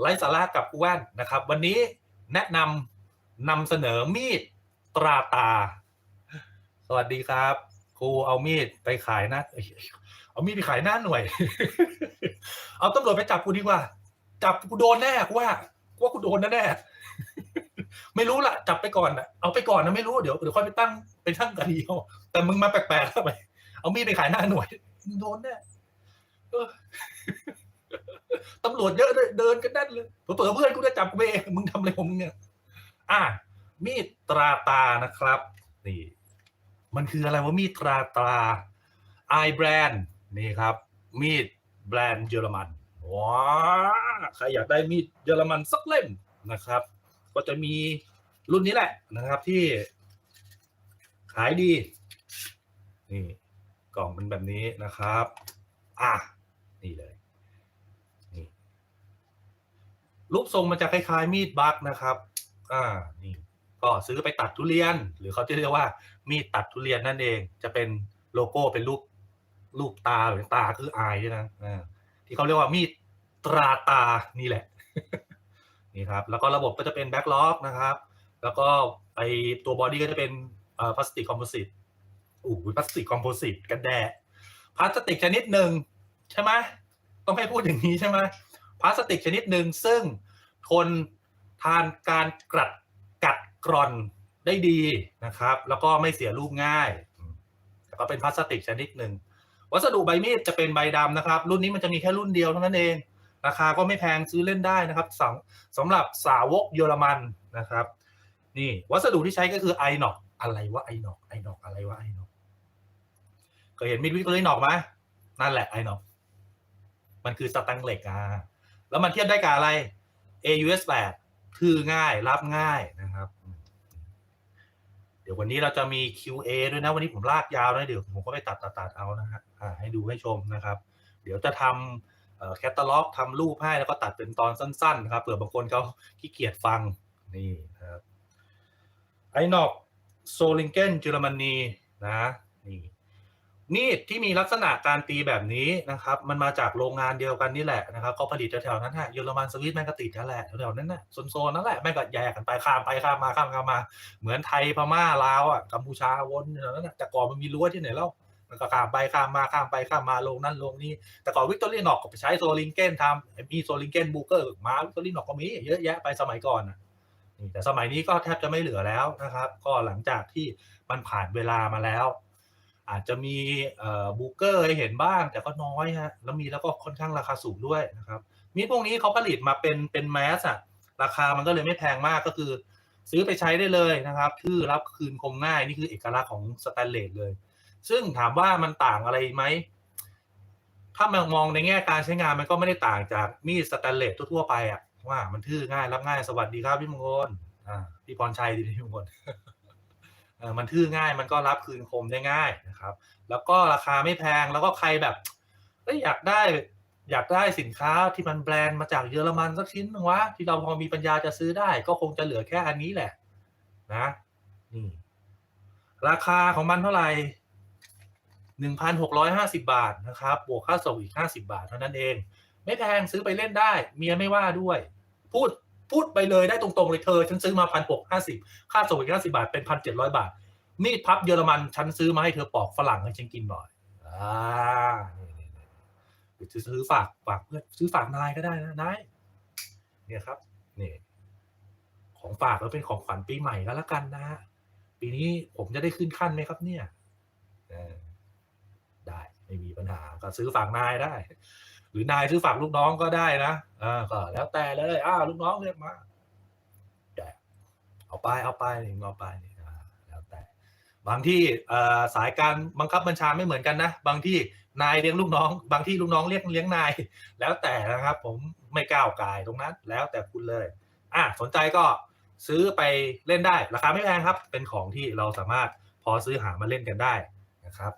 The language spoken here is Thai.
ไร้สาระกับกูแว่นนะครับ วันนี้แนะนำนำเสนอมีดตราตา สวัสดีครับ ครูเอามีดไปขายหน้าเอามีดไปขายหน้าหน่วย เอาตำรวจไปจับกูดีกว่า จับกูโดนแน่กูว่ากูว่ากูโดนแน่แน่ๆไม่รู้ละจับไปก่อนนะเอาไปก่อนนะไม่รู้เดี๋ยวเดี๋ยวค่อยไปตั้งไปตั้งคดีเอาแต่มึงมาแปลกๆเข้าไป เอามีดไปขายหน้าหน่วยโดนแน่ ตำรวจเยอะเลยเดินกันแน่นเลยเผื่อเพื่อนกูจะจับกูเองมึงทำอะไรของมึงเนี่ยอะมีดตราตานะครับ นี่ มันคืออะไรว่ามีดตราตราไอแบรนด์นี่ครับ มีดแบรนด์เยอรมันว้าใครอยากได้มีดเยอรมันสักเล่มนะครับ ก็จะมีรุ่นนี้แหละนะครับที่ ขายดี นี่ กล่องเป็นแบบนี้นะครับ อะนี่เลย นี่ รูปทรงมันจะคล้ายๆมีดบักนะครับ อ่า นี่ ก็ซื้อไปตัดทุเรียน หรือเขาจะเรียกว่ามีดตัดทุเรียนนั่นเอง จะเป็นโลโก้เป็นรูปรูปตาหรือตาคืออายด้นะอ่าที่เขาเรียกว่ามีดตราตา นี่แหละ นี่ครับ แล้วก็ระบบก็จะเป็นแบ็กล็อกนะครับ แล้วก็ไอตัวบอดี้ก็จะเป็นพลาสติกคอมโพสิตอู้หูพลาสติกคอมโพสิตกันแดดพลาสติกชนิดหนึ่งใช่ไหมต้องให้พูดอย่างนี้ใช่ไหมพลาสติกชนิดหนึ่งซึ่ง ทนทานการกัดกัดกร่อนได้ดีนะครับ แล้วก็ไม่เสียรูปง่ายแล้วก็เป็นพลาสติกชนิดหนึ่งวัสดุใบมีดจะเป็นใบดำนะครับ รุ่นนี้มันจะมีแค่รุ่นเดียวเท่านั้นเองราคาก็ไม่แพงซื้อเล่นได้นะครับสำสำหรับสาวกเยอรมันนะครับ นี่วัสดุที่ใช้ก็คือไอหนอกอะไรวะไอหนอกไอหนอกอะไรวะไอหนอกเคยเห็นมีดวิกเลยน็อกไหมนั่นแหละไอหนอกมันคือสแตังเหล็กอะแล้วมันเทียบได้กับอะไร AUS 8คือง่ายรับง่ายนะครับ เดี๋ยววันนี้เราจะมี QA ด้วยนะ วันนี้ผมลากยาวนะเดี๋ยวผมก็ไปตัดตัดตัดเอานะฮะให้ดูให้ชมนะครับ เดี๋ยวจะทำแคตตาล็อกทำรูปให้แล้วก็ตัดเป็นตอนสั้นๆนะครับเผื่อบางคนเขาขี้เกียจฟังนี่นะครับไอนอกโซลิงเกนเยอรมนีนะนี่ มีดที่มีลักษณะการตีแบบนี้นะครับ มันมาจากโรงงานเดียวกันนี่แหละนะครับเขาผลิตแถวๆนั้นฮะเยอรมันสวิตแม่งก็ติดนั่นแหละแถวๆนั้นน่ะโซนๆนั่นแหละแม่งก็แยกกันไปข้ามไปข้ามมาข้ามข้ามมา เหมือนไทยพม่าลาวอะกัมพูชาวนอยู่นั่นน่ะแต่ก่อนมันมีรั้วที่ไหนแล้วมันก็ข้ามไปข้ามมาข้ามไปข้ามมาลงนั่นลงนี่แต่ก่อนวิกตอรีนอกก็ไปใช้โซลิงเกนทำมีโซลิงเกนบูเกอร์มาวิกตอรีนอกก็มีเยอะแยะไปสมัยก่อนนะแต่สมัยนี้ก็แทบจะไม่เหลือแล้วนะครับ ก็หลังจากที่มันผ่านเวลามาแล้ว อาจจะมีบูเกอร์ให้เห็นบ้าง แต่ก็น้อยฮะแล้วมีแล้วก็ค่อนข้างราคาสูงด้วยนะครับ มีพวกนี้เขาผลิตมาเป็นเป็นแมสอะราคามันก็เลยไม่แพงมากก็คือ ซื้อไปใช้ได้เลยนะครับ คือรับคืนคมง่ายนี่คือเอกลักษณ์ของสแตนเลสเลย ซึ่งถามว่ามันต่างอะไรไหมถ้ามองมองในแง่การใช้งานมันก็ไม่ได้ต่างจากมีดสแตนเลสทั่วไปอะว่ามันทื่อง่ายรับง่ายสวัสดีครับพี่มงคลอ่าพี่พรชัยดีพี่มงคล มันทื่อง่ายมันก็รับคืนคมได้ง่ายนะครับ แล้วก็ราคาไม่แพงแล้วก็ใครแบบอยอยากได้อยากได้สินค้าที่มันแบรนด์มาจากเยอรมันสักชิ้นนึงวะที่เราพอมีปัญญาจะซื้อได้ ก็คงจะเหลือแค่อันนี้แหละ นะนี่ราคาของมันเท่าไหร่หนึ่งพันหกร้อยห้าสิบาทนะครับ บวกค่าส่งอีกห้าสิบาทเท่านั้นเอง ไม่แพงซื้อไปเล่นได้ เมียไม่ว่าด้วย พูด พูดไปเลยได้ตรงๆเลยเธอ ฉันซื้อมาพันหกห้าสิบค่าส่งอีกห้าสิบาทเป็นพันเจ็ดร้อยบาท มีดพับเยอรมันฉันซื้อมาให้เธอปอกฝรั่งให้ฉันกินบ่อยอ่านี่นี่นี่หรือซื้อฝากฝากเพื่อนซื้อฝากนายก็ได้นะนายเนี่ยครับนี่ของฝากแล้วเป็นของขวัญปีใหม่ก็แล้วกันนะฮะปีนี้ผมจะได้ขึ้นขั้นไหมครับเนี่ยได้ไม่มีปัญหาก็ซื้อฝากนายได้ หรือนายซื้อฝากลูกน้องก็ได้นะอ่าก็แล้วแต่เลยอ้าลูกน้องเรียกมาแต่เอาไปเอาไปนี่เอาไปนี่อ่าแล้วแต่ บางที่อ่สายการบังคับบัญชาไม่เหมือนกันนะ บางที่นายเลี้ยงลูกน้อง บางที่ลูกน้องเรียกเลี้ยงนาย แล้วแต่นะครับ ผมไม่ก้าวไก่ายตรงนั้น แล้วแต่คุณเลย อะสนใจก็ซื้อไปเล่นได้ ราคาไม่แพงครับ เป็นของที่เราสามารถพอซื้อหามาเล่นกันได้นะครับ